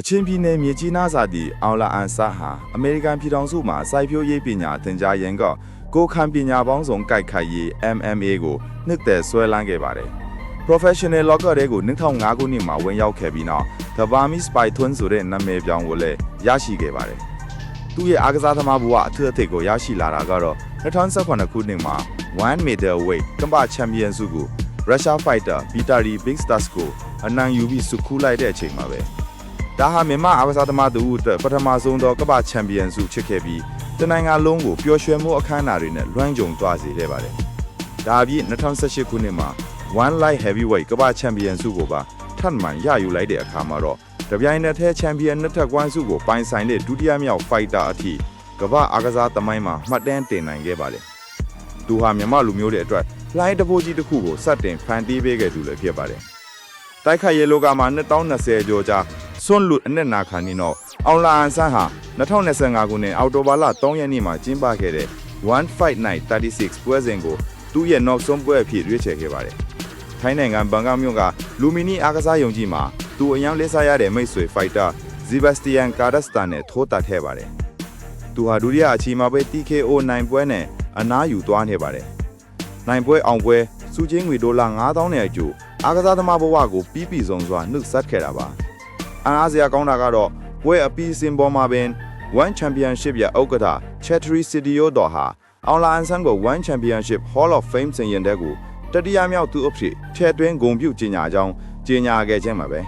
ကချင်ပြည်နယ်မြေကြီးနားစာတီအောင်လာအန်ဆာဟာအမေရိကန်ပြည်ထောင်စုမှာစိုက်ပျိုးရေးပညာသင်ကြားရန်ကကိုယ်ခံပညာပေါင်းစုံကြိုက်ခိုက်ရေး MMA ကိုနှစ်သက်ဆွဲလန်းခဲ့ပါတယ် Professional Locker တွေကို2005ခုနှစ်မှာဝင်ရောက်ခဲ့ပြီးနောက် The Burmese Python ဆိုတဲ့နာမည်ပြောင်းကိုလည်းရရှိခဲ့ပါတယ်သူရဲ့အားကစားသမားဘဝအထက်အထက်ကိုရရှိလာတာကတော့2018ခုနှစ်မှာ1 middleweight ကမ္ဘာချန်ပီယံဆုကို Russia Fighter Vitali Big Stars ကိုအနိုင်ယူပြီးစုခူးလိုက်တဲ့အချိန်မှာပဲ ဒါဟာမြန်မာအားကစားသမားတူအတွက်ပထမဆုံးသောကမ္ဘာချန်ပီယံဆုချစ်ခဲ့ပြီးတနိုင်ငံလုံးကိုပျော်ရွှင်မှုအခမ်းအနားတွေနဲ့လွှမ်းခြုံသွားစေခဲ့ပါတယ်ဒါအပြင်2018ခုနှစ်မှာ One Light Heavyweight ကမ္ဘာချန်ပီယံဆုကိုပါထပ်မံရယူလိုက်တဲ့အခါမှာတော့တပြိုင်နက်တည်းချန်ပီယံနှစ်ထပ်ကွမ်းဆုကိုပိုင်ဆိုင်တဲ့ဒုတိယမြောက်ဖိုက်တာအထိကမ္ဘာအားကစားသမိုင်းမှာမှတ်တမ်းတင်နိုင်ခဲ့ပါတယ်။သူဟာမြန်မာလူမျိုးတွေအတွက်လှိုင်းတပိုးကြီးတစ်ခုကိုစတင်ဖန်တီးပေးခဲ့သူလည်းဖြစ်ပါတယ်။တိုက်ခိုက်ရေးလောကမှာ2020ကျော်ကြာ ဆွန့်လွတ်အနစ်နာခံနေတော့အောင်လာအန်ဆန်းဟာ2025ခုနှစ်အောက်တိုဘာလ3ရက်နေ့မှာကျင်းပခဲ့တဲ့1 Fight Night 36ပွဲစဉ်ကိုသူ့ရဲ့နောက်ဆုံးပွဲအဖြစ်ရွေးချယ်ခဲ့ပါတယ်။ထိုင်းနိုင်ငံဘန်ကောက်မြို့ကလူမီနီအားကစားယုံကြည်မှာသူအယောင်လေးစားရတဲ့မိတ်ဆွေဖိုက်တာဇီဘက်စတီယန်ကာဒက်စတာနဲ့ထိုးတက်ခဲ့ပါတယ်။သူဟာဒုတိယအချီမှာပဲ TKO နိုင်ပွဲနဲ့အနားယူသွားနေပါတယ်။နိုင်ပွဲအောင်ပွဲစုချင်းငွေဒေါ်လာ9000နဲ့အကျိုးအားကစားသမားဘဝကိုပြီးပြီဆုံးစွာနှုတ်ဆက်ခဲ့တာပါ။ အအားစရာကောင်းတာကတော့ပွဲအပီးစင်ပေါ်မှာပင် One Championship ရဲ့ဥက္ကဋ္ဌ Chatri Sidio တော်ဟာအောင်လာအန်ဆန်ကို One Championship Hall of Fame စင်ရင်တဲ့ကိုတတိယမြောက်သူအဖြစ်ထည့်သွင်းဂုံပြုကြေညာကြောင်းကြေညာခဲ့ခြင်းပါပဲ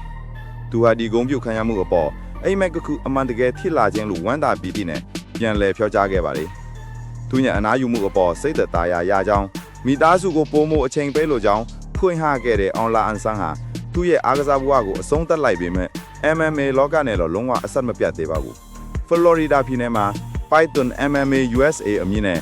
သူဟာဒီဂုံပြုခံရမှုအပေါ်အိမ်မက်ကခုအမှန်တကယ်ဖြစ်လာခြင်းလို့ဝမ်းသာပီတိနဲ့ပြန်လည်ပြောကြားခဲ့ပါလေသူညအနာယူမှုအပေါ်စိတ်သက်သာရာရကြောင်းမိသားစုကိုပိုမိုအချိန်ပေးလိုကြောင်းဖွင့်ဟခဲ့တဲ့အောင်လာအန်ဆန်ဟာသူ့ရဲ့အားကစားဘဝကိုအဆုံးသတ်လိုက်ပေမဲ့ MMA လောကနဲ့တော့လုံးဝအဆက်မပြတ်သေးပါဘူးဖလော်ရီဒါပြည်နယ်မှာ Python MMA USA အမည်နဲ့